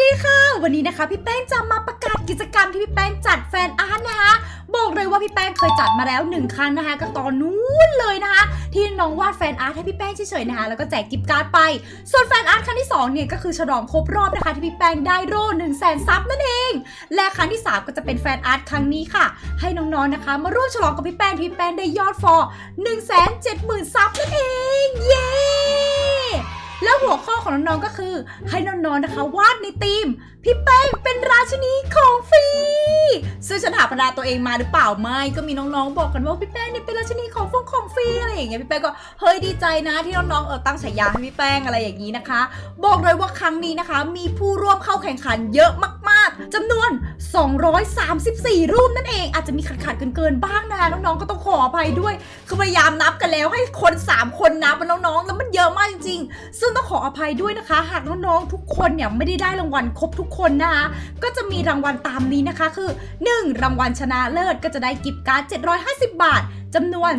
ดีค่ะ วันนี้นะคะพี่แป้งจะมาประกาศกิจกรรมที่พี่แป้งจัดแฟนอาร์ตนะคะ บอกเลยว่าพี่แป้งเคยจัดมาแล้วหนึ่งครั้งนะคะ ก็ตอนนู้นเลยนะคะ ที่น้องวาดแฟนอาร์ตให้พี่แป้งเฉยๆนะคะ แล้วก็แจกกิฟต์การ์ดไป ส่วนแฟนอาร์ตครั้งที่สองเนี่ยก็คือฉลองครบรอบนะคะที่พี่แป้งได้โร่หนึ่งแสนซับนั่นเอง และครั้งที่สามก็จะเป็นแฟนอาร์ตครั้งนี้ค่ะ ให้น้องๆนะคะ มาร่วมฉลองกับพี่แป้งที่พี่แป้งได้ยอดฟอร์1 7 0 0 0 0ซับนั่นเอง เย้ แล้วหัวข้อของน้องๆก็คือให้น้องๆนะคะวาดในธีมพี่แป้งเป็นราชินีของฟรี ซึ่งฉันหาปนาตัวเองมาหรือเปล่าไม่ ก็มีน้องๆบอกกันว่าพี่แป้งเนี่ยเป็นราชินีของฟงของฟรีอะไรอย่างเงี้ยพี่แป้งก็เฮ้ยดีใจนะที่น้องๆเออตั้งฉายาให้พี่แป้งอะไรอย่างนี้นะคะ บอกเลยว่าครั้งนี้นะคะ มีผู้ร่วมเข้าแข่งขันเยอะมากๆจำนวน 234 รูปนั่นเอง อาจจะมีขัดๆเกินๆบ้างนะคะน้องๆก็ต้องขออภัยด้วยคือพยายามนับกันแล้วให้คน 3 คนนับเป็นน้องๆแล้วมันเยอะมากจริงๆ ซึ่งต้องขออภัยด้วยนะคะ หากน้องๆทุกคนเนี่ยไม่ได้ได้รางวัลครบทุกคนนะคะก็จะมีรางวัลตามนี้นะคะ คือ 1. รางวัลชนะเลิศก็จะได้กิฟต์การ์ด 750 บาทจำนวน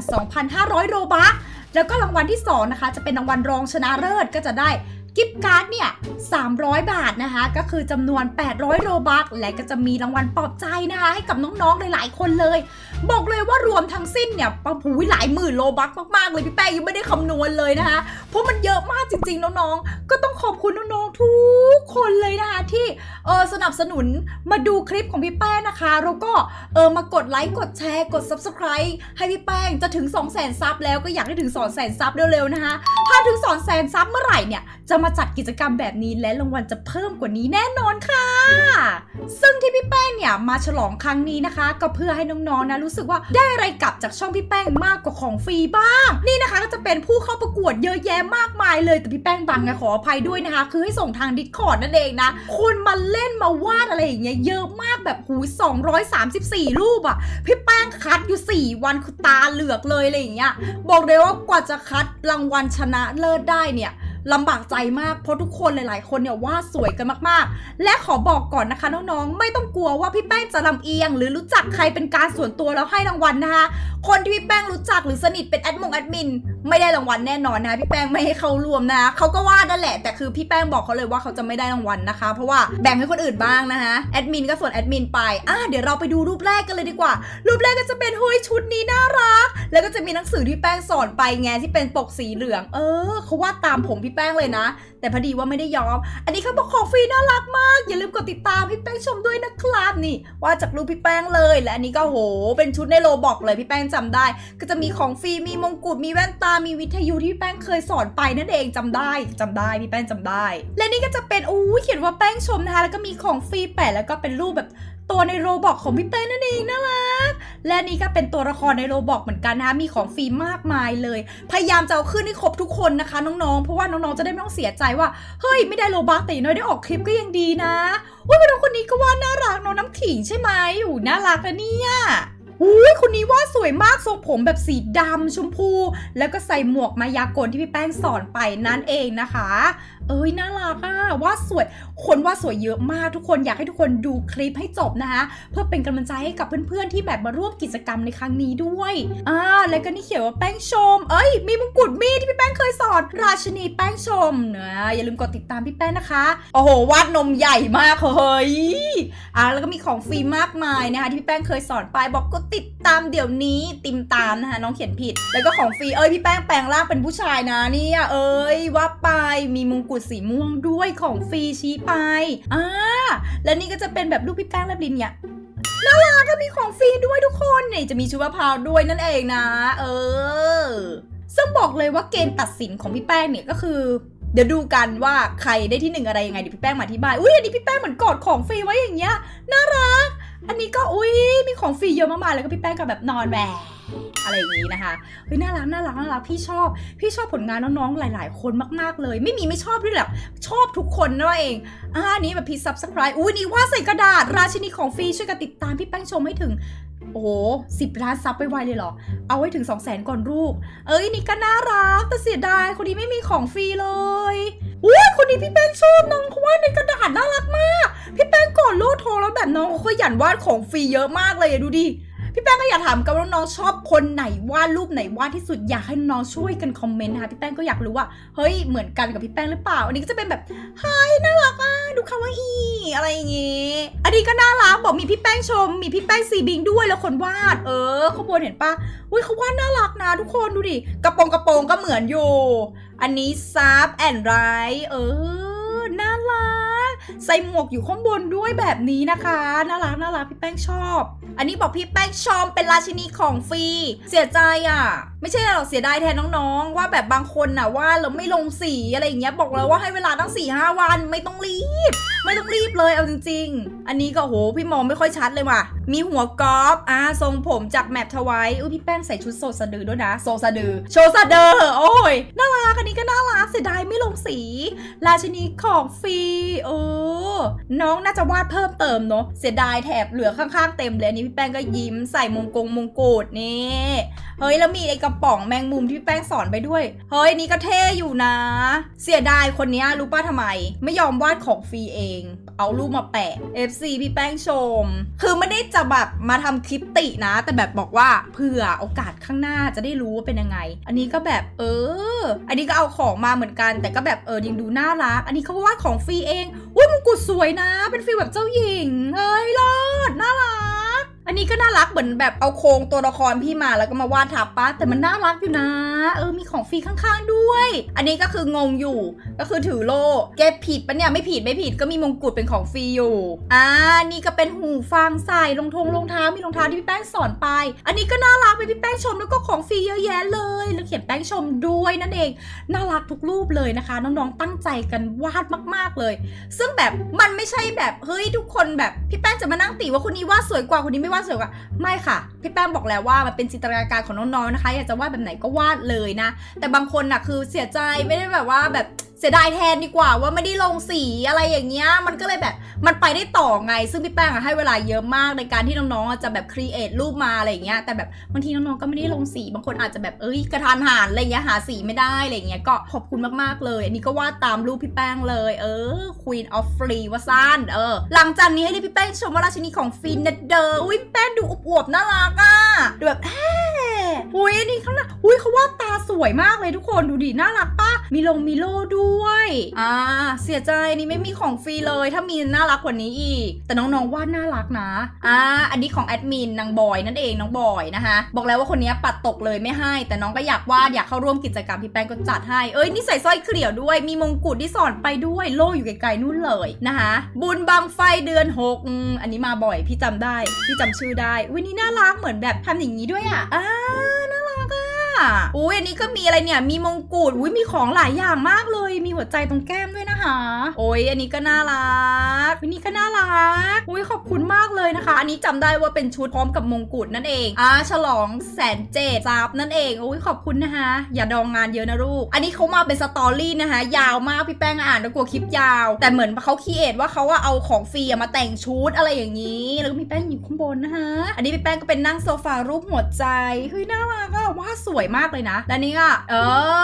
2,500 โรบัคแล้วก็รางวัลที่ 2 นะคะ จะเป็นรางวัลรองชนะเลิศก็จะได้กิฟต์การ์ดเนี่ย 300 บาทนะคะ ก็คือจำนวน 800 โรบัคและก็จะมีรางวัลปลอบใจนะคะ ให้กับน้องๆ หลายๆ คนเลย บอกเลยว่ารวมทั้งสิ้นเนี่ยปะผูหลายหมื่นโลบัคมากๆเลยพี่แป้งยังไม่ได้คำนวณเลยนะคะ เพราะมันเยอะมากจริงๆน้องๆ ก็ต้องขอบคุณน้องๆทุกคนเลยนะคะที่เออสนับสนุนมาดูคลิปของพี่แป้งนะคะแล้วก็เออมากดไลค์กดแชร์กด subscribe ให้พี่แป้งจะถึง 2 0 0 0 0 0ซับแล้วก็อยากให้ถึง 2 0 0 0 0 0ซับเร็วๆนะคะถ้าถึง 2 0 0 0 0 0ซับเมื่อไหร่เนี่ยจะมาจัดกิจกรรมแบบนี้และรางวัลจะเพิ่มกว่านี้แน่นอนค่ะ ซึ่งที่พี่แป้งเนี่ยมาฉลองครั้งนี้นะคะ ก็เพื่อให้น้องๆนะรู้สึกว่าได้อะไรกลับจากช่องพี่แป้งมากกว่าของฟรีบ้าง นี่นะคะก็จะเป็นผู้เข้าประกวดเยอะแยะมากมายเลยแต่พี่แป้งบังไงขออภัยด้วยนะคะ คือให้ส่งทางดิสคอร์ดนั่นเองนะคนมาเล่นมาวาดอะไรอย่างเงี้ยเยอะมากแบบหู234 รูปอะพี่แป้งคัดอยู่ 4 วันคือตาเหลือกเลยอะไรอย่างเงี้ยบอกเลยว่ากว่าจะคัดรางวัลชนะเลิศได้เนี่ย ลำบากใจมากเพราะทุกคนหลาย ๆ คนเนี่ยว่าสวยกันมากๆ และขอบอกก่อนนะคะน้องๆ ไม่ต้องกลัวว่าพี่แป้งจะลำเอียง หรือรู้จักใครเป็นการส่วนตัวแล้วให้รางวัลนะคะ คนที่พี่แป้งรู้จักหรือสนิทเป็นแอดมงแอดมินไม่ได้รางวัลแน่นอนนะพี่แป้งไม่ให้เขารวมนะเขาก็ว่านั่นแหละแต่คือพี่แป้งบอกเขาเลยว่าเขาจะไม่ได้รางวัลนะคะ เพราะว่าแบ่งให้คนอื่นบ้างนะคะแอดมินก็ส่วนแอดมินไปอะเดี๋ยวเราไปดูรูปแรกกันเลยดีกว่า รูปแรกก็จะเป็นเฮ้ยชุดนี้น่ารัก แล้วก็จะมีหนังสือที่แป้งสอนไปไงที่เป็นปกสีเหลือง เออเขาวาดตามผมพี่แป้งเลยนะ แต่พอดีว่าไม่ได้ยอม อันนี้เขาบอกของฟรีน่ารักมาก อย่าลืมกดติดตามพี่แป้งชมด้วยนะครับนี่ว่าจากรูปพี่แป้งเลย และอันนี้ก็โห เป็นชุดในโลบอกเลยพี่แป้งจำได้ ก็จะมีของฟรีมีมงกุฎมีแว่นตา มีวิทยุที่พี่แป้งเคยสอนไปนั่นเองจำได้จำได้พี่แป้งจำได้ และนี่ก็จะเป็นอู้เขียนว่าแป้งชมนะคะแล้วก็มีของฟรีแปะแล้วก็เป็นรูปแบบ ตัวในโรบอกของพี่แป้นั่นเองน่ารัก และนี่ก็เป็นตัวละครในโรบอกเหมือนกันนะคะมีของฟรีมากมายเลย พยายามจะเอาขึ้นให้ครบทุกคนนะคะ น้องๆ เพราะว่าน้องๆ จะได้ไม่ต้องเสียใจว่า เฮ้ยไม่ได้โลบักแต่อย่างน้อยได้ออกคลิปก็ยังดีนะว่าน้องคนนี้ก็ว่าน่ารักน้องน้ำขิงใช่ไหมอยู่น่ารักนะเนี่ยอุ้ยคนนี้ว่าสวยมากทรงผมแบบสีดำชมพู แล้วก็ใส่หมวกมายากลที่พี่แป้งสอนไปนั่นเองนะคะ เอ้ยน่ารักอะว่าสวยคนว่าสวยเยอะมากทุกคนอยากให้ทุกคนดูคลิปให้จบนะคะเพื่อเป็นกำลังใจให้กับเพื่อนๆที่แบบมาร่วมกิจกรรมในครั้งนี้ด้วยอ่าแล้วก็นี่เขียนว่าแป้งชม เอ้ย มีมงกุฎมีที่พี่แป้งเคยสอนราชินีแป้งชมนะอย่าลืมกดติดตามพี่แป้งนะคะ โอ้โหวาดนมใหญ่มากเฮ้ยอ่าแล้วก็มีของฟรีมากมายนะคะที่พี่แป้งเคยสอนไปบอกกดติดตามเดี๋ยวนี้ติมตามนะคะน้องเขียนผิด แล้วก็ของฟรีเอ้ยพี่แป้งแปลงร่างเป็นผู้ชายนะเนี่ยเอ้ยว่าไปมีมงกุฎสีม่วงด้วยของฟรีชี้ไปอ่าแล้วนี่ก็จะเป็นแบบรูปพี่แป้งแลบลินเนี่ยน่ารักก็มีของฟรีด้วยทุกคนนี่จะมีชุดมะพร้าวด้วยนั่นเองนะ เออ ซึ่งบอกเลยว่าเกณฑ์ตัดสินของพี่แป้งเนี่ยก็คือ เดี๋ยวดูกันว่าใครได้ที่หนึ่งอะไรยังไงเดี๋ยวพี่แป้งมาอธิบาย อุ้ยอันนี้พี่แป้งเหมือนกอดของฟรีไว้อย่างเงี้ยน่ารัก อันนี้ก็อุ้ยมีของฟรีเยอะมากๆแล้วก็พี่แป้งก็แบบนอนแหว อะไรอย่างนี้นะคะเฮ้ยน่ารักน่ารักน่ารักพี่ชอบ พี่ชอบผลงานน้องๆหลาย ๆ คนมากๆเลย ไม่มีไม่ชอบด้วยแหละชอบทุกคนนั่นเองอ่านี้แบบพีซับสไครต์อุ้ยนี่ว่าดใส่กระดาษราชินีของฟรีช่วยกันติดตามพี่แป้งชมให้ถึงโอ้โหสิบล้านซับไปไวเลยเหรอ เอาไว้ถึง2 0 0แสนก่อนลูก เอ้ยนี่ก็น่ารัก แต่เสียดาย คนนี้ไม่มีของฟรีเลยอุ้ยคนนี้พี่แป้งชอบน้องเขาวาดในกระดาษน่ารักมาก พี่แป้งก่อนโลดโทรแล้วแบบน้องเขาขยันวาดของฟรีเยอะมากเลยอะดูดิ พี่แป้งก็อยากถามกันว่าน้องๆชอบคนไหนวาดรูปไหนวาดที่สุดอยากให้น้องช่วยกันคอมเมนต์นะคะพี่แป้งก็อยากรู้ว่าเฮ้ยเหมือนกันกับพี่แป้งหรือเปล่า อันนี้ก็จะเป็นแบบเฮ้ยน่ารักอะดูคำว่าอีอะไรอย่างงี้อันนี้ก็น่ารักบอกมีพี่แป้งชม มีพี่แป้งซีบิงด้วยแล้วคนวาด เออขาบวนเห็นปะอุ้ยเขาวาดน่ารักนะทุกคนดูดิกระโปรงกระโปรงก็เหมือนอยู่อันนี้ซับแอนไรเออน่ารักใส่หมวกอยู่ข้างบนด้วยแบบนี้นะคะ น่ารักน่ารักพี่แป้งชอบ อันนี้บอกพี่แป้งชอมเป็นราชินีของฟรี เสียใจอะ ไม่ใช่หรอกเสียดายแทนน้องๆ ว่าแบบบางคนน่ะว่าเราไม่ลงสีอะไรอย่างเงี้ยบอกแล้วว่าให้เวลาตั้ง4ี่ห้าวันไม่ต้องรีบ ไม่ต้องรีบเลยเอาจริง ๆ อันนี้ก็โหพี่มองไม่ค่อยชัดเลยว่ะ มีหัวกอล์ฟอ่าทรงผมจากแมปทวายอุ้ยพี่แป้งใส่ชุดโซสะดือด้วยนะโซสะดือโชสะดือโอ้ยน่ารักอันนี้ก็น่ารักเสียดายไม่ลงสี ราชินีของฟรีเออน้องน่าจะวาดเพิ่มเติมเนาะเสียดายแถบเหลือข้างๆเต็มเลยอันนี้พี่แป้งก็ยิ้มใส่มงกงมงกุฎนี่เฮ้ยแล้วมีไอ้กระป๋องแมงมุมที่แป้งสอนไปด้วย เฮ้ยนี่ก็เท่อยู่นะ เสียดายคนนี้รู้ป้าทำไม ไม่ยอมวาดของฟรีเอง เอารูปมาแปะ FC พี่แป้งชม คือไม่ได้จะแบบมาทำคลิปตินะ แต่แบบบอกว่าเผื่อโอกาสข้างหน้าจะได้รู้ว่าเป็นยังไง อันนี้ก็แบบเออ อันนี้ก็เอาของมาเหมือนกัน แต่ก็แบบเออยังดูน่ารัก อันนี้เขาก็วาดของฟรีเองอุ้ยมงกุฎสวยนะ เป็นฟีลแบบเจ้าหญิงเฮ้ยเลิศน่ารัก อันนี้ก็น่ารักเหมือนแบบเอาโครงตัวละครพี่มาแล้วก็มาวาดทับปะแต่มันน่ารักอยู่นะ เออมีของฟรีข้างๆด้วย อันนี้ก็คืองงอยู่ก็คือถือโล่เก็บผิดปะเนี่ยไม่ผิดไม่ผิดก็มีมงกุฎเป็นของฟรีอยู่อ่านี่ก็เป็นหูฟังใส่รองทงรองเท้ามีรองเท้าที่พี่แป้งสอนไป อันนี้ก็น่ารักเป็นพี่แป้งชมแล้วก็ของฟรีเยอะแยะเลยแล้วเขียนแป้งชมด้วยนั่นเองน่ารักทุกรูปเลยนะคะ น้องๆตั้งใจกันวาดมากๆเลย ซึ่งแบบมันไม่ใช่แบบเฮ้ยทุกคนแบบพี่แป้งจะมานั่งติว่าคนนี้วาดสวยกว่าคนนี้ไม่วาดสวยกว่าไม่ค่ะ พี่แป้งบอกแล้วว่ามันเป็นจินตนาการของน้องๆนะคะ อยากจะวาดแบบไหนก็วาดเลยนะ แต่บางคนน่ะคือเสียใจไม่ได้แบบว่าแบบ เสียดายแทนดีกว่าว่าไม่ได้ลงสีอะไรอย่างเงี้ยมันก็เลยแบบมันไปได้ต่อไง ซึ่งพี่แป้งอะให้เวลาเยอะมากในการที่น้องๆจะแบบครีเอทรูปมาอะไรอย่างเงี้ยแต่แบบบางทีน้องๆก็ไม่ได้ลงสีบางคนอาจจะแบบเอ้ยกระทานหันอะไรเงี้ยหาสีไม่ได้อะไรเงี้ยก็ขอบคุณมากๆเลย อันนี้ก็วาดตามรูปพี่แป้งเลย เออ Queen of Free ว่าสั้นเออ หลังจากนี้ให้เรียกพี่แป้งชมว่าราชินีของฟินนะเดออุ้ยแป้งดูอวบๆน่ารักอะดูแบบอุ้ยอันนี่ข้างหน้าอุ้ยเขาวาดตาสวยมากเลยทุกคนดูดิน่ารักปะมีลงมีโลด้วยอ่าเสียใจนี่ไม่มีของฟรีเลย ถ้ามีน่ารักกว่านี้อีก แต่น้องๆวาดน่ารักนะอ่าอันนี้ของแอดมินนางบอยนั่นเองน้องบอยนะคะ บอกแล้วว่าคนนี้ปัดตกเลยไม่ให้ แต่น้องก็อยากวาดอยากเข้าร่วมกิจกรรมพี่แป้งก็จัดให้เอ้ยนี่ใส่สร้อยเกลี่ยวด้วย มีมงกุฎที่สอนไปด้วยโล่อยู่ไกลๆนู่นเลยนะคะบุญบังไฟเดือนหกอันนี้มาบ่อยพี่จำได้พี่จำชื่อได้อุ้ยนี่น่ารักเหมือนแบบทำอย่างนี้ด้วยอะอ่าน่ารักอะ อุ้ยอันนี้ก็มีอะไรเนี่ย มีมงกุฎอุ้ยมีของหลายอย่างมากเลย มีหัวใจตรงแก้มด้วยนะคะ โอ้ยอันนี้ก็น่ารักอันนี้ก็น่ารักอุ้ยขอบคุณมากเลยนะคะ อันนี้จำได้ว่าเป็นชุดพร้อมกับมงกุฎนั่นเองอ่าฉลองแสนเจ็ดซับนั่นเองอุ้ยขอบคุณนะคะ อย่าดองงานเยอะนะลูก อันนี้เขามาเป็นสตอรี่นะคะ ยาวมากพี่แป้งอ่านแล้วกลัวคลิปยาว แต่เหมือนเขาคีเอทว่าเขาว่าเอาของฟรีมาแต่งชุดอะไรอย่างนี้ แล้วก็มีแป้งอยู่ข้างบนนะคะ อันนี้พี่แป้งก็เป็นนั่งโซฟารูปหัวใจเฮ้ยน่ารักอะวาสวยมากเลยนะ และนี่ก็เอ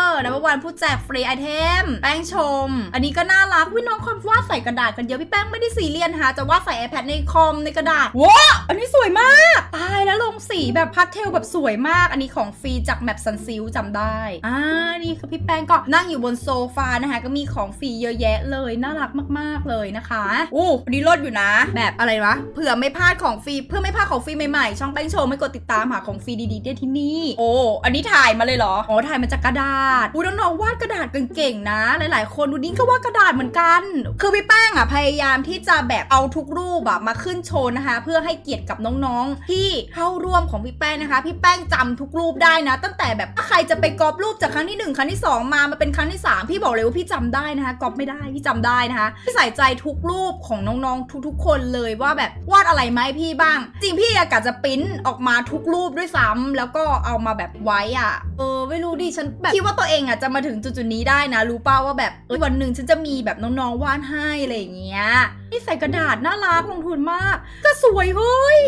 อนับวันผู้แจกฟรีไอเทม แป้งชม อันนี้ก็น่ารักวิน้องคนวาดใส่กระดาษกันเยอะพี่แป้งไม่ได้สีเรียนหาจะวาดใส่ iPad ในคอมในกระดาษว้าอันนี้สวยมาก ตายแล้วลงสีแบบพาสเทลแบบสวยมาก อันนี้ของฟรีจากแมปซันซิลจำได้ อ่า นี่คือพี่แป้งก็นั่งอยู่บนโซฟานะคะ ก็มีของฟรีเยอะแยะเลย น่ารักมากๆเลยนะคะอู้อันนี้ลดอยู่นะ แบบอะไรวะ เผื่อไม่พลาดของฟรี เพื่อไม่พลาดของฟรีใหม่ๆ ช่องแป้งโชว์ไม่กดติดตามหาของฟรีดีๆได้ที่นี่ โอ้ อันนี้ถ่ายมาเลยเหรอ อ๋อ ถ่ายมาจากกระดาษอู้ยน้องๆวาดกระดาษเก่งๆนะ หลายๆ คนดูนี่ก็วาดกระดาษเหมือนกัน คือพี่แป้งอะพยายามที่จะแบบเอาทุกรูปอะมาขึ้นโชว์นะคะ เพื่อให้เกียรติกับน้องๆ ที่เข้าร่วมของพี่แป้งนะคะ พี่แป้งจำทุกรูปได้นะ ตั้งแต่แบบถ้าใครจะไปกรอบรูปจากครั้งที่หนึ่งครั้งที่สองมามาเป็นครั้งที่สามพี่บอกเลยว่าพี่จำได้นะคะกรอบไม่ได้พี่จำได้นะคะพี่ใส่ใจทุกรูปของน้องๆ ทุกๆ คนเลยว่าแบบวาดอะไรไหมพี่บ้าง จริงพี่อยากจะปริ้นออกมาทุกรูปด้วยซ้ำแล้วก็เอามาแบบไว้อะเออไม่รู้ดิฉันแบบคิดว่าตัวเองอะจะมาถึงจุดๆนี้ได้นะ รู้เป้าว่าแบบเอ้ยวันหนึ่งฉันจะมีแบบน้องๆวาดให้อะไรอย่างเงี้ยนี่ใส่กระดาษน่ารักลงทุนมาก ก็สวยเฮ้ย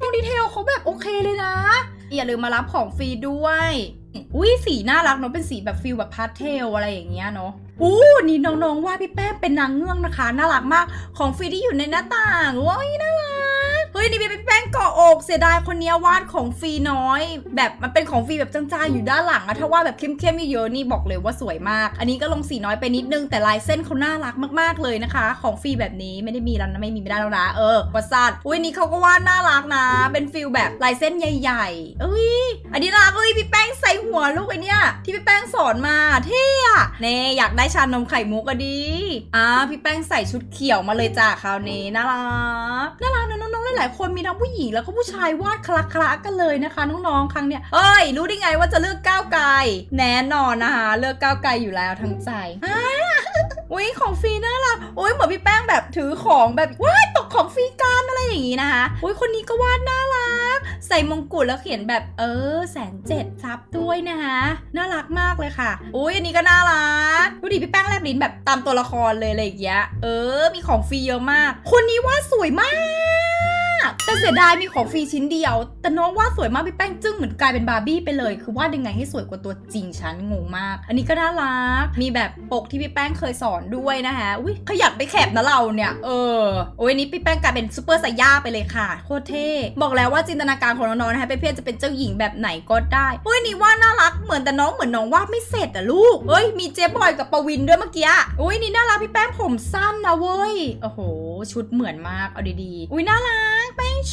ยังดีเทลเขาแบบโอเคเลยนะอย่าลืมมารับของฟรีด้วยอุ้ยสีน่ารักเนาะเป็นสีแบบฟิลแบบพาสเทลอะไรอย่างเงี้ยเนาะอู้นี่น้องๆว่าพี่แป้งเป็นนางเงือกนะคะ น่ารักมากของฟรีที่อยู่ในหน้าต่างว้ายน่ารักเฮ้ยนี่เป็นแป้งเกาะอกเสียดายคนนี้วาดของฟรีน้อย แบบมันเป็นของฟรีแบบจางๆอยู่ด้านหลังอะถ้าวาดแบบเข้มๆเยอะๆนี่บอกเลยว่าสวยมาก อันนี้ก็ลงสีน้อยไปนิดนึงแต่ลายเส้นเขาน่ารักมากๆเลยนะคะ ของฟรีแบบนี้ไม่ได้มีแล้วนะไม่มีไม่ได้แล้วนะเออวัสดอุ้ยนี่เขาก็วาดน่ารักนะ เป็นฟิลแบบลายเส้นใหญ่ๆเอ้ยอันนี้น่ารักเอ้ยพี่แป้งใส่หัวลูกไอเนี้ยที่พี่แป้งสอนมาเท่อะเน่อยากได้ชานมไข่มุกอะดีอ่าพี่แป้งใส่ชุดเขียวมาเลยจ้ะคราวนี้น่ารักน่ารักนะน้องๆหลายๆคนมีทั้งผู้หญิงแล้วก็ผู้ชายวาดคละคละกันเลยนะคะ น้องๆ ครั้งเนี้ยเอ้ย รู้ได้ไงว่าจะเลือกก้าวไกลแน่นอนนะคะ เลือกก้าวไกลอยู่แล้วทั้งใจอ่าอุ้ยของฟรีน่ารักอุ้ยเหมือนพี่แป้งแบบถือของแบบว้ายตกของฟรีกันอะไรอย่างงี้นะคะอุ้ยคนนี้ก็วาดน่ารัก ใส่มงกุฎแล้วเขียนแบบเออแสนเจ็ดซับด้วยนะคะน่ารักมากเลยค่ะอุ้ยอันนี้ก็น่ารักดูดิพี่แป้งแลบลิ้นแบบตามตัวละครเลยอะไรอย่างเงี้ยเออ มีของฟรีเยอะมาก คนนี้วาดสวยมาก แต่เสียดายมีของฟรีชิ้นเดียว แต่น้องวาดสวยมากพี่แป้งจึ้งเหมือนกลายเป็นบาร์บี้ไปเลย คือวาดยังไงให้สวยกว่าตัวจริงฉันงงมาก อันนี้ก็น่ารัก มีแบบปกที่พี่แป้งเคยสอนด้วยนะคะอุ้ยขยันไปแคบนะเราเนี่ย เออ โอ้ยนี้พี่แป้งกลายเป็นซูเปอร์ไซย่าไปเลยค่ะ โคตรเท่ บอกแล้วว่าจินตนาการของน้องๆนะคะเป็นเพียจะเป็นเจ้าหญิงแบบไหนก็ได้เฮ้ยนี่ว่าน่ารักเหมือนแต่น้องเหมือนน้องวาดไม่เสร็จอะลูกเฮ้ยมีเจ๊บอยกับปวินด้วยเมื่อกี้อุ้ยนี่น่ารักพี่แป้งผมสั้นนะเว้ยโอ้โห ชุดเหมือนมากเอาดีๆอุ้ยน่ารัก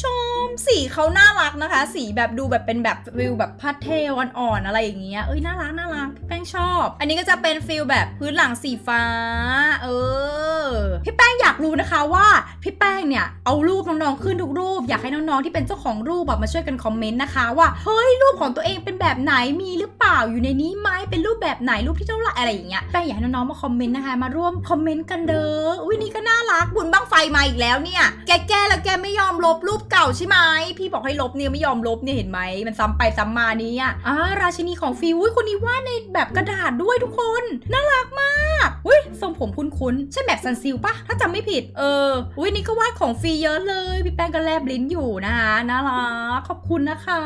ชม สีเขาน่ารักนะคะ สีแบบดูแบบเป็นแบบฟิลแบบพาสเทลอ่อนๆอะไรอย่างเงี้ยเอ้ยน่ารักน่ารักพี่แป้งชอบ อันนี้ก็จะเป็นฟิลแบบพื้นหลังสีฟ้า เออ พี่แป้งอยากรู้นะคะว่าพี่แป้งเนี่ยเอารูปน้องๆขึ้นทุกรูป อยากให้น้องๆที่เป็นเจ้าของรูปแบบมาช่วยกันคอมเมนต์นะคะว่าเฮ้ยรูปของตัวเองเป็นแบบไหนมีหรือเปล่าอยู่ในนี้ไหมเป็นรูปแบบไหนรูปที่เท่าไหร่อะไรอย่างเงี้ยแป้งอยากให้น้องๆมาคอมเมนต์นะคะ มาร่วมคอมเมนต์กันเด้ออุ้ยนี่ก็น่ารักบุญบ้างไฟมาอีกแล้วเนี่ย แกแก้แล้วแกไม่ยอมลบรูปเก่าใช่ไหมพี่บอกให้ลบเนี่ยไม่ยอมลบเนี่ยเห็นไหมมันซ้ำไปซ้ำมาเนี่ยอ่าราชินีของฟิวอุ้ยคนนี้วาดในแบบกระดาษด้วยทุกคนน่ารักมากอุ้ยทรงผมคุ้นๆใช่แบบซันซิลปะถ้าจำไม่ผิดเอออุ้ยนี่ก็วาดของฟรีเยอะเลยพี่แป้งก็แลบลิ้นอยู่นะคะน่ารักขอบคุณนะคะ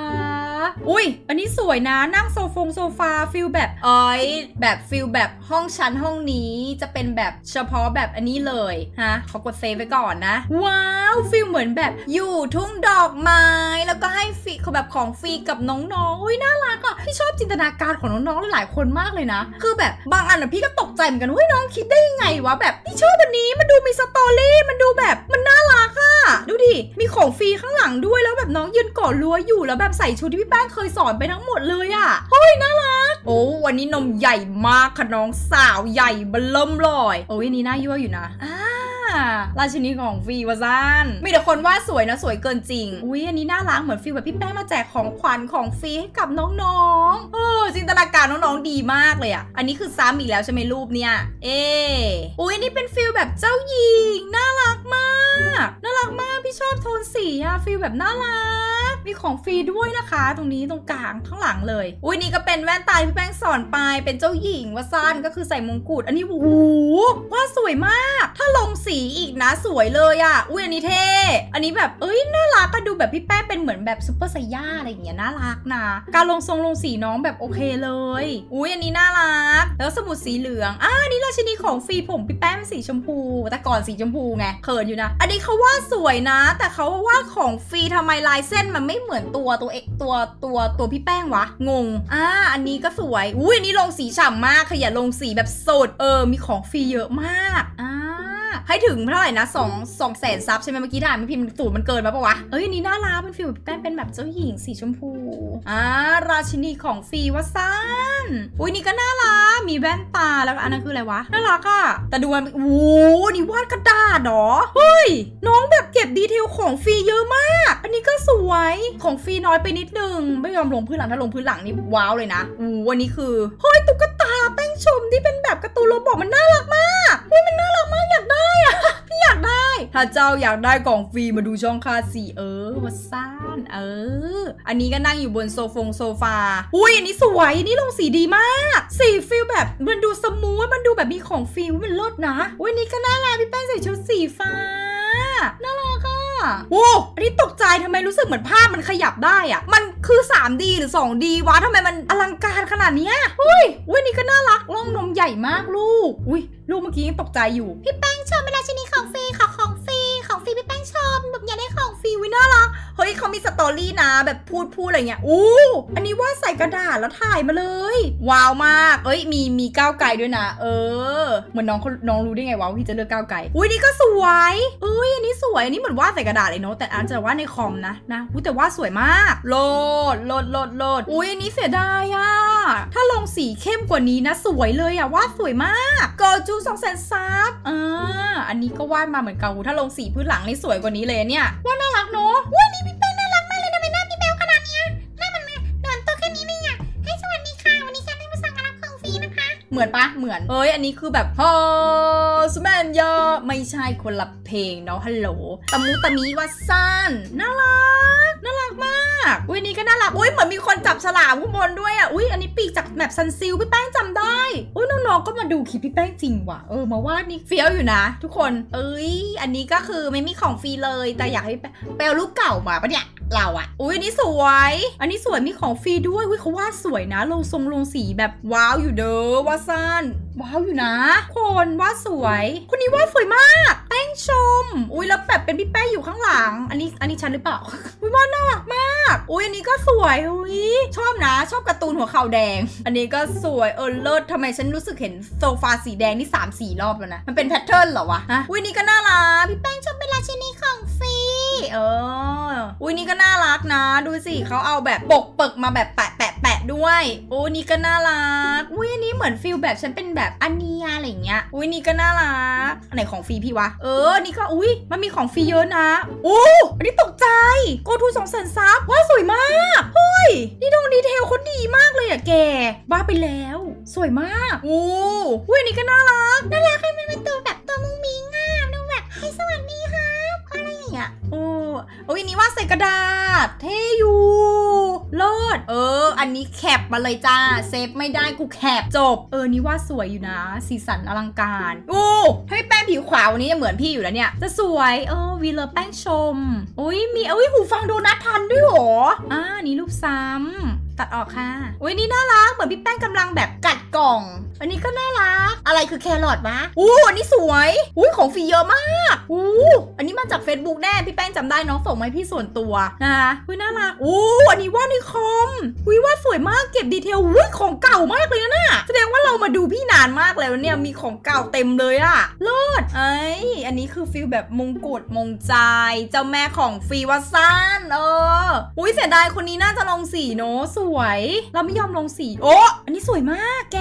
อุ้ยอันนี้สวยนะนั่งโซฟงโซฟาฟิลแบบเอ้ยแบบฟิลแบบห้องชั้นห้องนี้จะเป็นแบบเฉพาะแบบอันนี้เลยฮะขอกดเซฟไว้ก่อนนะ ว้าวฟิลเหมือนแบบอยู่ทุ่งดอกไม้ แล้วก็ให้ฟรีแบบของฟรีกับน้องๆอุ้ยน่ารักอะพี่ชอบจินตนาการของน้องๆหลายคนมากเลยนะ คือแบบบางอันอะพี่ก็ตกใจเหมือนกันเฮ้ยน้องคิดได้ยังไงวะแบบพี่ชอบอันนี้มันดูมีสตอรี่มันดูแบบมันน่ารักอะดูดิมีของฟรีข้างหลังด้วยแล้วแบบน้องยืนกาะรั้วอยู่แล้วแบบใส่ชุดที่พี่แป้งเคยสอนไปทั้งหมดเลยอะเฮ้ยน่ารักโอ้วันนี้นมใหญ่มากค่ะน้องสาวใหญ่บลเริ่มลอย โอ้ยนนี้น่ายั่วอยู่นะอ่า ราชินีของฟรีวาซาน มีแต่คนว่าสวยนะสวยเกินจริง อุ้ยอันนี้น่ารักเหมือนฟีลแบบพี่แป้งมาแจกของขวัญของฟรีให้กับน้องๆ เออจินตนาการน้องๆดีมากเลยอะ อันนี้คือซ้ำอีกแล้วใช่ไหมรูปเนี่ย เออุ้ยอันนี่เป็นฟีลแบบเจ้าหญิง น่ารักมาก น่ารักมากพี่ชอบโทนสีอะฟีลแบบน่ารัก มีของฟรีด้วยนะคะ ตรงนี้ตรงกลางข้างหลังเลย อุ้ยนี่ก็เป็นแว่นตาที่พี่แป้งสอนไปเป็นเจ้าหญิงว่าสั้นก็คือใส่มงกุฎอันนี้โอ้โหว่าสวยมาก ถ้าลงสีอีกนะสวยเลยอะอุ้ยอันนี้เท่ อันนี้แบบเอ้ยน่ารักก็ดูแบบพี่แป้งเป็นเหมือนแบบซุปเปอร์ไซย่าอะไรอย่างเงี้ยน่ารักนะการลงทรงลงสีน้องแบบโอเคเลย อุ้ยอันนี้น่ารัก แล้วสมุดสีเหลืองอ่าอันนี้ราชินีของฟรีผมพี่แป้งเป็นสีชมพู แต่ก่อนสีชมพูไงเขินอยู่นะ อันนี้เขาว่าสวยนะ แต่เขาว่าของฟรีทำไมลายเส้นมันไม่เหมือนตัวตัวเอกตัวตัวตัวพี่แป้งวะ งง อ่า อันนี้ก็สวย อุ้ยอันนี้ลงสีฉ่ำมากขยันลงสีแบบสด เออ มีของฟรีเยอะมาก อ่า ให้ถึงเท่าไหร่นะสองสองแสนซับใช่ไหมเมื่อกี้ได้ไม่พิมพ์สูตรมันเกินมาปะวะ เอ้ยอันนี้น่ารักเป็นฟิลแบบแป้งเป็นแบบเจ้าหญิงสีชมพู อ่า ราชินีของฟรีวะซันอุ้ยนี่ก็น่ารัก มีแว่นตาแล้วอันนั้นคืออะไรวะ น่ารักอะแต่ดูมันโอ้หนี่วาดกระดาษเหรอ เฮ้ย น้องแบบเก็บดีเทลของฟรีเยอะมาก อันนี้ก็สวยของฟรีน้อยไปนิดนึง ไม่ยอมลงพื้นหลังถ้าลงพื้นหลังนี่ว้าวเลยนะอู้วันนี้คือเฮ้ยตุ๊กตาแป้งชมที่เป็นแบบการ์ตูนโรบอทมันน่ารักมากเฮ้ยมันน่ารักมากอยากได้อะพี่อยากได้ ถ้าเจ้าอยากได้กล่องฟรีมาดูช่องคาสีเออวัสานเออ อันนี้ก็นั่งอยู่บนโซฟงโซฟา อุ้ยอันนี้สวยอันนี้ลงสีดีมาก สีฟิลแบบมันดูสมูทมันดูแบบมีของฟรีมันเลิศนะอุ้ยอันนี้ก็น่ารักพี่แป้งใส่ชุดสีฟ้าน่ารักอะ โอ้อันนี้ตกใจทำไมรู้สึกเหมือนภาพมันขยับได้อะมันคือ 3D หรือ 2D วะทำไมมันอลังการขนาดเนี้ยอุ้ยอุ้ยอันนี่ก็น่ารักร่องนมใหญ่มากลูก อุ้ยลูกเมื่อกี้ยังตกใจอยู่ พี่แป ยเขามีสตอรี่นะแบบพูดพูดอะไรเงี้ยอู้อันนี้ว่าดใส่กระดาษแล้วถ่ายมาเลย ว้าวมาก เอ้ยมีมีก้าวไกลด้วยนะ เออ เหมือนน้องน้องรู้ได้ไงวะว่าพี่จะเลือกก้าวไกลอุ้ยนี่ก็สวยเอ้ยอันนี้สวยอันนี้เหมือนวาดใส่กระดาษเลยเนาะแต่อันจะวาดในคอมนะนะอุ้ยแต่วาดสวยมากโลดโลดโลดโลดอุ้ยอันนี้เสียดายอะถ้าลงสีเข้มกว่านี้นะ สวยเลยอะวาดสวยมากกอจูสองแสนซับอ่าอันนี้ก็วาดมาเหมือนกันถ้าลงสีพื้นหลังนี่สวยกว่านี้เลยเนี่ยว่าน่ารักเนาะอุ้ยนี่ เหมือนปะเหมือนเอ้ยอันนี้คือแบบฮอสแมนยาไม่ใช่คนละเพลงเนาะฮัลโหลตะมูตะมีว่าสั้นน่ารักน่ารักมาก อุ้ยอันนี่ก็น่ารักอุ้ยเหมือนมีคนจับฉลามข้างบนด้วยอะอุ้ยอันนี้ปีกจากแมปซันซิลพี่แป้งจำได้อุ้ยน้องๆก็มาดูคลิปพี่แป้งจริงว่ะเออมาวาดนี่เฟี้ยวอยู่นะ ทุกคน เอ้ยอันนี้ก็คือไม่มีของฟรีเลย แต่อยากให้พี่แป้งไปเอารูปเก่ามาปะเนี่ย เราอะอุ้ยอันนี้สวย อันนี้สวยมีของฟรีด้วยอุ้ยเขาวาดสวยนะ ลงทรงลงสีแบบว้าวอยู่เด้อวาสั้นว้าวอยู่นะ คนวาดสวย คนนี้วาดสวยมาก แป้งชม อุ้ยแล้วแบบเป็นพี่แป้งอยู่ข้างหลัง อันนี้อันนี้ฉันหรือเปล่าอุ้ยวาดน่ารักมาก อุ้ยอันนี้ก็สวยอุ้ยชอบนะ ชอบการ์ตูนหัวข่าแดง อันนี้ก็สวยเออเลิศทำไมฉันรู้สึกเห็นโซฟาสีแดงนี่สามสี่รอบแล้วนะมันเป็นแพทเทิร์นเหรอวะฮะอุ้ยนี่ก็น่ารักพี่แป้งชอบเป็นราชินีของฟรี เออ อุ้ยนี่ก็น่ารักนะ ดูสิเขาเอาแบบปกเปิกมาแบบแปะแปะแปะด้วยโอ้นี่ก็น่ารัก อุ้ยอันนี้เหมือนฟิลแบบฉันเป็นแบบอันเนียอะไรอย่างเงี้ย อุ้ยนี่ก็น่ารักอันไหนของฟรีพี่วะ เออ นี่ก็อุ้ยมันมีของฟรีเยอะนะโอ้อันนี้ตกใจโกทูสองแสนซับว้าสวยมากเฮ้ยนี่ดงดีเทลเขาดีมากเลยอะแกบ้าไปแล้ว สวยมากโอ้อุ้ยอันนี้ก็น่ารักน่ารักให้มันเป็นตัวแบบ โอ้โอ้ยอันนี้ว่าดใส่กระดาษ เท่อยู่เลิศเออ อันนี้แคปมาเลยจ้า เซฟไม่ได้กูแคปจบ เออ นี่ว่าสวยอยู่นะ สีสันอลังการ โอ้ถ้าพี่แป้งผิวขาววันนี้จะเหมือนพี่อยู่แล้วเนี่ย จะสวย เออ วีเลอแป้งชมอุ้ยมีเอ้ยหูฟังโดนัททันด้วยเหรอ อ่า นี่รูปซ้ำตัดออกค่ะอุ้ยนี่น่ารัก เหมือนพี่แป้งกำลังแบบกัดกล่อง อันนี้ก็น่ารัก อะไรคือแครอทวะอู้อันนี้สวย อุ้ยของฟรีเยอะมากอู้ มาจาก Facebook แน่พี่แป้งจำได้น้องส่งมาให้พี่ส่วนตัวนะคะอุ้ยน่ารักอู้อันนี้วาดในคอมอุ้ยวาดสวยมากเก็บดีเทลอุ้ยของเก่ามากเลยนะน่ะแสดงว่าเรามาดูพี่นานมากแล้วเนี่ยมีของเก่าเต็มเลยอะเลิศไอ้ยอันนี้คือฟิลแบบมงกุฎมงใจ เจ้าแม่ของฟรีวาซันเอออุ้ยเสียดายคนนี้น่าจะลงสีเนอะสวย เราไม่ยอมลงสีโอ้อันนี้สวยมากแก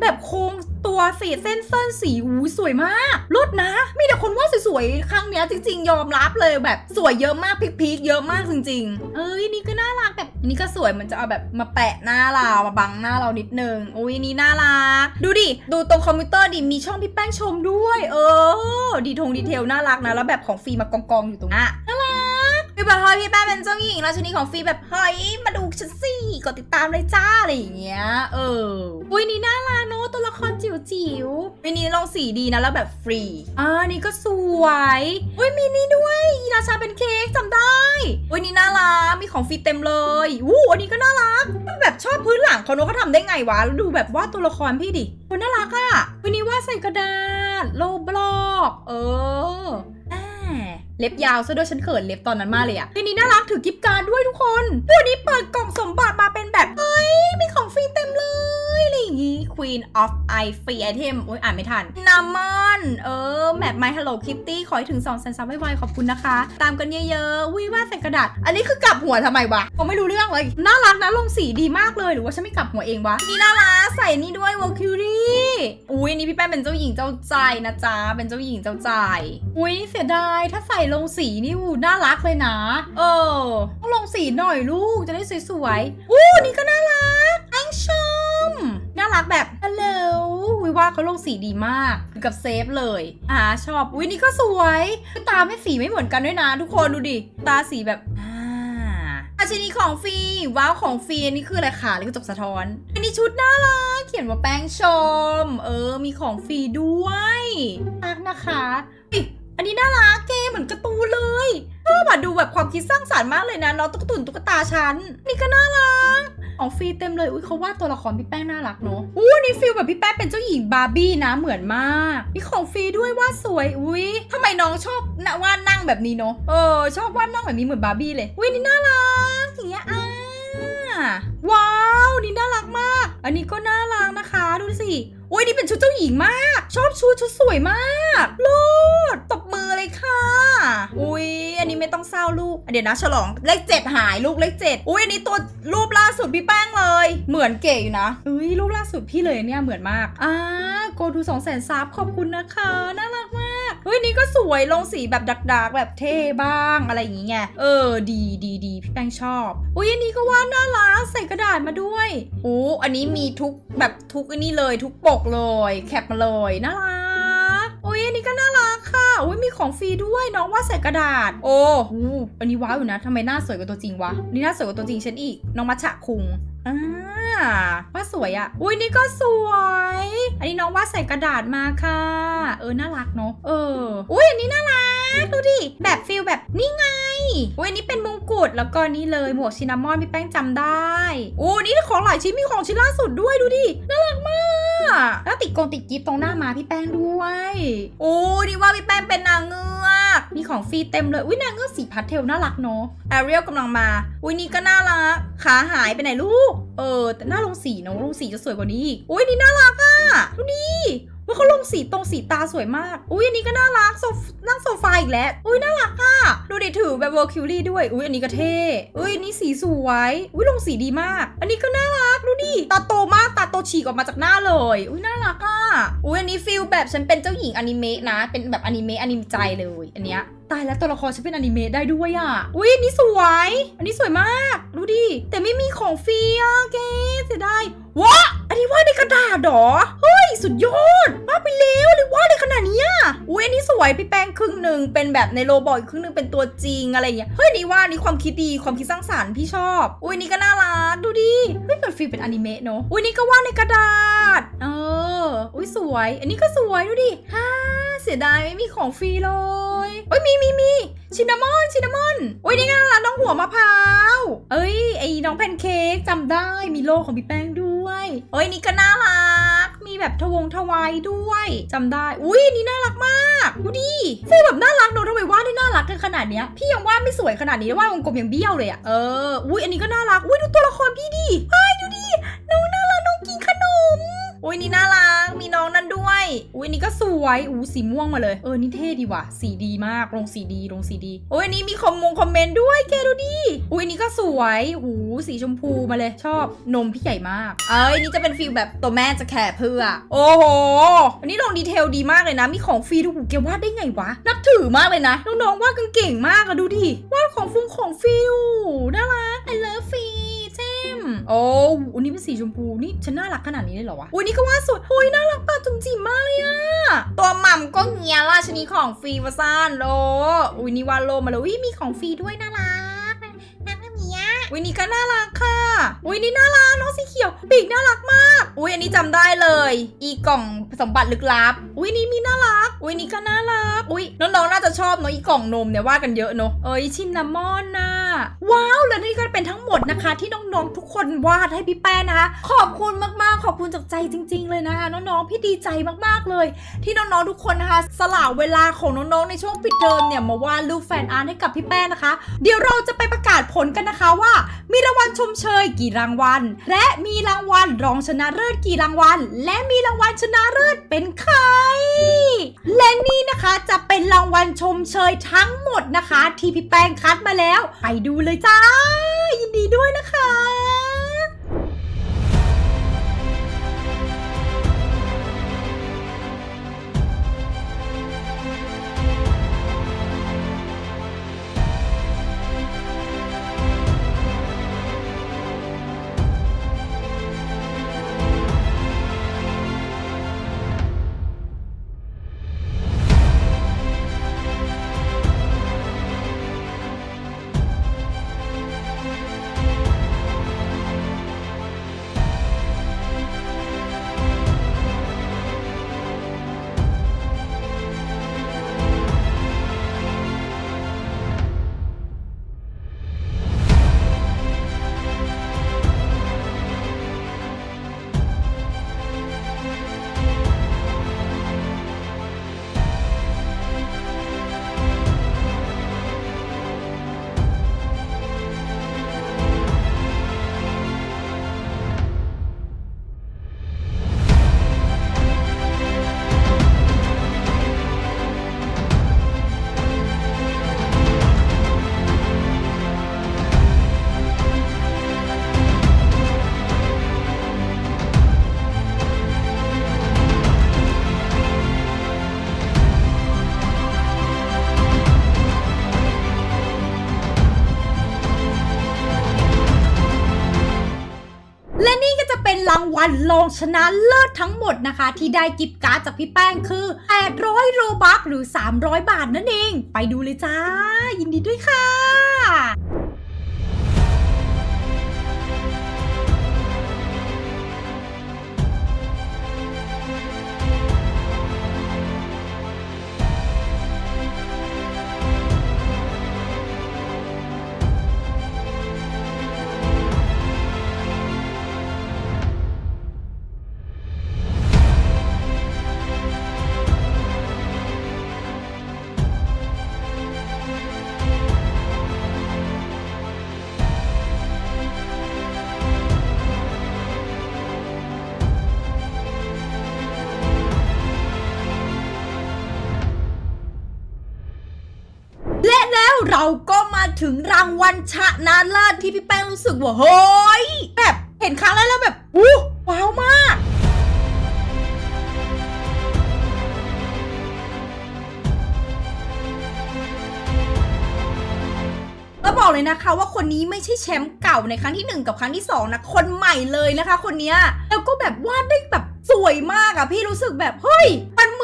แบบโค้งตัวสีเส้นเส้นสีหูสวยมากรดนะ มีแต่คนว่าสวยๆครั้งเนี้ยจริง ๆ ยอมรับเลยแบบสวยเยอะมากพีคๆเยอะมากจริง ๆ เอ้ยนี่ก็น่ารักแบบนี่ก็สวยมันจะเอาแบบมาแปะหน้าเรามาบังหน้าเรานิดนึงอุ้ยนี่น่ารัก ดูดิดูตรงคอมพิวเตอร์ดิมีช่องพี่แป้งชมด้วย เออ ดีทงดีเทลน่ารักนะแล้วแบบของฟรีมากองๆอยู่ตรงหน้าน่ารัก พี่แบบเฮ้ยพี่แป้งเป็นเจ้าหญิงราชินีของฟรีแบบเฮ้ยมาดูฉันสิกดติดตามเลยจ้าอะไรอย่างเงี้ย เอออุ้ยนี่น่ารักเนอะตัวละครจิ๋วจิ๋วๆวินี้ลงสีดีนะแล้วแบบฟรีอ่านี่ก็สวยอุ้ยมีนี่ด้วยอีราชาเป็นเค้กจำได้อุ้ยนี่น่ารักมีของฟรีเต็มเลยอู้อันนี้ก็น่ารักมันแบบชอบพื้นหลังเขาเนอะเขาทำได้ไงวะแล้วดูแบบวาดตัวละครพี่ดิคนน่ารักอะวันนี้วาดใส่กระดาษโลบล็อกเอออ่าเล็บยาวซะด้วยฉันเขินเล็บตอนนั้นมากเลยอะทีนี้น่ารักถือกิฟต์การ์ดด้วยทุกคนวันนี้เปิดกล่องสมบัติมาเป็นแบบเฮ้ยมีของฟรีเต็มเลยอะไรอย่างงี้ Queen of Eye Free Item โอ้ยอ่านไม่ทันนามอนเออแมป My Hello Kitty ขอให้ถึง2 0 0 0 0ซับไวๆขอบคุณนะคะ ตามกันเยอะๆวิว่าใส่กระดาษ อันนี้คือกลับหัวทำไมวะผมไม่รู้เรื่องเลย น่ารักนะลงสีดีมากเลยหรือว่าฉันไม่กลับหัวเองวะนี่น่ารักใส่นี่ด้วย Valkyrie อุ้ยนี่พี่แป้งเป็นเจ้าหญิงเจ้าใจนะจ๊ะเป็นเจ้าหญิงเจ้าใจอุ้ยเสียดายถ้าใส่ลงสีนี่อูน่ารักเลยนะ เออต้องลงสีหน่อยลูกจะได้สวยๆอู้นี่ก็น่ารักแองชม น่ารักแบบฮัลโหลวิว่าเขาลงสีดีมากถึงกับเซฟเลย อ่าชอบอุ้ยนี่ก็สวยตาไม่สีไม่เหมือนกันด้วยนะ ทุกคนดูดิตาสีแบบอ่าอาชินีของฟรีว้าวของฟรีนนี้คืออะไรขาหรือกระจกสะท้อน อันนี้ชุดน่ารักเขียนว่าแป้งชม เออมีของฟรีด้วยน่ารักนะคะ อุ๊ยอันนี้น่ารักเกเหมือนการ์ตูนเลยชอบอะดูแบบความคิดสร้างสรรค์มากเลยนะน้องตุ๊กตุนตุ๊กตาฉันนี่ก็น่ารักของฟรีเต็มเลยอุ้ยเขาวาดตัวละครพี่แป้งน่ารักเนาะอู้นี่ฟิลแบบพี่แป้งเป็นเจ้าหญิงบาร์บี้นะเหมือนมากมีของฟรีด้วยวาดสวยอุ้ยทำไมน้องชอบนะวาดนั่งแบบนี้เนาะเออชอบวาดนั่งแบบนี้เหมือนบาร์บี้เลยอุ้ยนี่น่ารักอย่างเงี้ยอ่าว้าวนี่น่ารักมาก อันนี้ก็น่ารักนะคะ ดูสิอุ้ยนี่เป็นชุดเจ้าหญิงมาก ชอบชุดชุดสวยมากโลด เศร้าลูกเดี๋ยวนะฉลองเลขเจ็ดหายลูกเลขเจ็ดอุ้ยอันนี้ตัวรูปล่าสุดพี่แป้งเลย เหมือนเก๋อยู่นะอุ้ยรูปล่าสุดพี่เลยเนี่ยเหมือนมากอ่าโกดูสองแสนซับขอบคุณนะคะน่ารักมากเฮ้ยนี่ก็สวยลงสีแบบดักๆ แบบเท่บ้างอะไรอย่างเงี้ยเออดีดีดีพี่แป้งชอบอุ้ยอันนี้ก็ว่าน่ารักใส่กระดาษมาด้วยโอ้อันนี้มีทุกแบบทุกอันนี้เลยทุกปกเลย แคปมาเลยน่ารัก ก็น่ารักค่ะอุ้ยมีของฟรีด้วยน้องวาดใส่กระดาษ โอ้หูอันนี้ว้าวอยู่นะทำไมหน้าสวยกว่าตัวจริงวะนี่หน้าสวยกว่าตัวจริงฉันอีก น้องมัชฉะคุงอ่าว่าสวยอะ่ะ อุ้ยนี่ก็สวย อันนี้น้องวาดใส่กระดาษมาค่ะ เออ น่ารักเนาะ เออ อุ้ยอันนี้น่ารัก ดูดิ แบบฟิลแบบนี่ไง อุ้ยอันนี้เป็นมงกุฎ แล้วก็นี่เลยหมวกชินามอนพี่แป้งจำได้อู้นี่ของหลายชิ้นมีของชิ้นล่าสุดด้วยดูดิ น่ารักมาก แล้วติดกงติดกิฟตรงหน้ามาพี่แป้งด้วย โอ้นี่ว่าพี่แป้งเป็นนางเงือกมีของฟรีเต็มเลย อุ้ยนางเงือกสีพาสเทลน่ารักเนาะแอเรียลกำลังมา อุ้ยนี่ก็น่ารัก ขาหายไปไหนลูก เออ แต่หน้าลงสีเนอะลงสีจะสวยกว่านี้อีก อุ้ยนี่น่ารักอะดูดิ ว่าเขาลงสีตรงสีตาสวยมาก อุ้ยอันนี้ก็น่ารักโซฟนั่งโซฟาอีกแล้ว อุ้ยน่ารักอะดูดิถือแบบเวอร์คิวรี่ด้วย อุ้ยอันนี้ก็เท่ อุ้ยอันนี้สีสวย อุ้ยลงสีดีมาก อันนี้ก็น่ารักดูดิ ตาโตมากตาโตฉีกออกมาจากหน้าเลย อุ้ยน่ารักอะ อุ้ยอันนี้ฟิลแบบฉันเป็นเจ้าหญิงอนิเมะนะ เป็นแบบอนิเมะอนิมใจเลย อันเนี้ยตายแล้วตัวละครฉันเป็นอนิเมะได้ด้วยอะ อุ้ยอันนี้สวย อันนี้สวยมาก ดูดิ แต่ไม่มีของฟรีอะเกเสียดายวะอันนี้วาดในกระดาษหรอ วยพี่แป้งครึ่งหนึ่งเป็นแบบในโรบอทครึ่งหนึ่งเป็นตัวจริงอะไรอย่างเงี้ยเฮ้ยนี่ว่าดนี่ความคิดดีความคิดสร้างสรรค์พี่ชอบ อุ้ยนี่ก็น่ารักดูดิเฮ้ยมันฟีลเป็นอนิเมะเนอะอุ้ยนี่ก็วาดในกระดาษเอออุ้ยสวย อันนี้ก็สวยดูดิฮ่าเสียดายไม่มีของฟรีเลยเอ้ยมีมีมีชินนามอนชินนามอนอุ้ยนี่ไงล่ะน้องหัวมะพร้าวเอ้ยไอ้น้องแพนเค้กจำได้มีโลของพี่แป้งด้วย เอ้ยนี่ก็น่ารัก มีแบบทวงทวายด้วยจำได้ อุ้ยนี่น่ารักมากดูดิฟีลแบบน่ารักเนอะทำไมวาดได้น่ารักกันขนาดเนี้ยพี่ยังวาดไม่สวยขนาดนี้วาดวงกลมยังเบี้ยวเลยอะเอออุ้ยอันนี้ก็น่ารักอุ้ยดูตัวละครพี่ดิเฮ้ยดูดิน้องน่า อุ้ยนี่น่ารัก มีน้องนั่นด้วย อุ้ยนี่ก็สวย อู้สีม่วงมาเลย เออนี่เท่ดีว่ะ สีดีมาก ลงสีดี ลงสีดี อุ้ยนี่มีคอมมงคอมเมนต์ด้วยแกดูดิ อุ้ยนี่ก็สวย หูสีชมพูมาเลย ชอบ นมพี่ใหญ่มาก เอ้ยนี่จะเป็นฟีลแบบตัวแม่จะแข่เพื่อ โอ้โห อันนี้ลงดีเทลดีมากเลยนะ มีของฟรีดูหูแกวาดได้ไงวะ นับถือมากเลยนะ น้องๆวาดกันเก่งมากอะดูดิ วาดของฟุงของฟิลน่ารัก I love ฟีเจ ม โอ้อันนี้เป็นสีชมพูนี่ฉันน่ารักขนาดนี้เลยเหรอวะอุ้ยนี่ก็วาดสวยอุ้ยน่ารักปะจุ๋มจิ๋มมากเลยอะตัวหม่ำก็เงียราชนีของฟรีวาซานโลอุ้ยนี่วาดโลมาเลยอุ้ยมีของฟรีด้วยน่ารักน่ารักเมียอุ้ยนี่ก็น่ารักค่ะ อุ้ยนี่น่ารักน้องสีเขียวปีกน่ารักมาก อุ้ยอันนี้จำได้เลย อีกล่องสมบัติลึกลับ อุ้ยนี่มีน่ารัก อุ้ยนี่ก็น่ารัก อุ้ยน้องๆน่าจะชอบเนาะอีกล่องนมเนี่ยวาดกันเยอะเนาะเอ้ยชินนามอนน่ะ ว้าว แล้วนี่ก็เป็นทั้งหมดนะคะ ที่น้องๆทุกคนวาดให้พี่แป้นะคะ ขอบคุณมากๆ ขอบคุณจากใจจริง ๆ เลยนะคะ น้องๆพี่ดีใจมากๆเลย ที่น้องๆทุกคนนะคะ สละเวลาของน้องๆในช่วงปิดเทอมเนี่ยมาวาดรูปแฟนอาร์ตให้กับพี่แป้งนะคะ เดี๋ยวเราจะไปประกาศผลกันนะคะว่า มีรางวัลชมเชยกี่รางวัล และมีรางวัลรองชนะเลิศกี่รางวัล และมีรางวัลชนะเลิศเป็นใคร และนี่นะคะจะเป็นรางวัลชมเชยทั้งหมดนะคะ ที่พี่แป้งคัดมาแล้วไปดูเลยจ้า ยินดีด้วยนะคะ งชนะเลิศทั้งหมดนะคะ ที่ได้กิฟต์การ์ดจากพี่แป้งคือ 800 โรบัคหรือ 300 บาทนั่นเอง ไปดูเลยจ้า ยินดีด้วยค่ะและ ถึงรางวัลชนะเลิศที่พี่แป้งรู้สึกว่าเฮ้ยแบบเห็นครั้งแรกแล้วแบบอู้ว้าวมากแล้วบอกเลยนะคะว่าคนนี้ไม่ใช่แชมป์เก่าในครั้งที่หนึ่งกับครั้งที่สองนะ คนใหม่เลยนะคะ คนนี้แล้วก็แบบวาดได้แบบสวยมากอะพี่รู้สึกแบบ เฮ้ย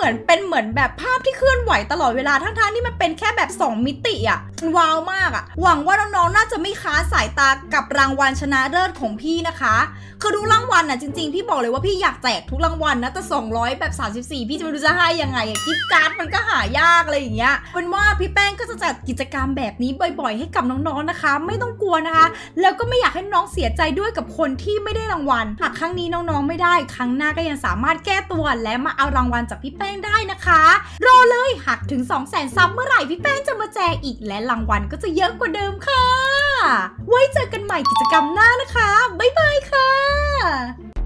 เหมือนเป็นเหมือนแบบภาพที่เคลื่อนไหวตลอดเวลาทั้งๆที่มันเป็นแค่แบบ 2 มิติอะมันว้าวมากอะหวังว่าน้องๆน่าจะไม่ค้าสายตากับรางวัลชนะเลิศของพี่นะคะคือทุกรางวัลน่ะจริงๆพี่บอกเลยว่าพี่อยากแจกทุกรางวัลนะแต่200 แบบ 34 พี่จะไม่รู้จะให้ยังไงอะกิฟต์การ์ดมันก็หายากอะไรอย่างเงี้ยเป็นว่าพี่แป้งก็จะจัดกิจกรรมแบบนี้บ่อย ๆ ให้กับน้องๆนะคะ ไม่ต้องกลัวนะคะ แล้วก็ไม่อยากให้น้องเสียใจด้วยกับคนที่ไม่ได้รางวัลหากครั้งนี้น้องๆไม่ได้ ครั้งหน้าก็ยังสามารถแก้ตัวและมาเอารางวัลจากพี่แป้งได้นะคะ รอเลยหักถึง 2 0 0 0 0 0ซับเมื่อไหร่พี่แป้งจะมาแจกอีกและรางวัลก็จะเยอะกว่าเดิมค่ะ ไว้เจอกันใหม่กิจกรรมหน้านะคะ บ๊ายบายค่ะ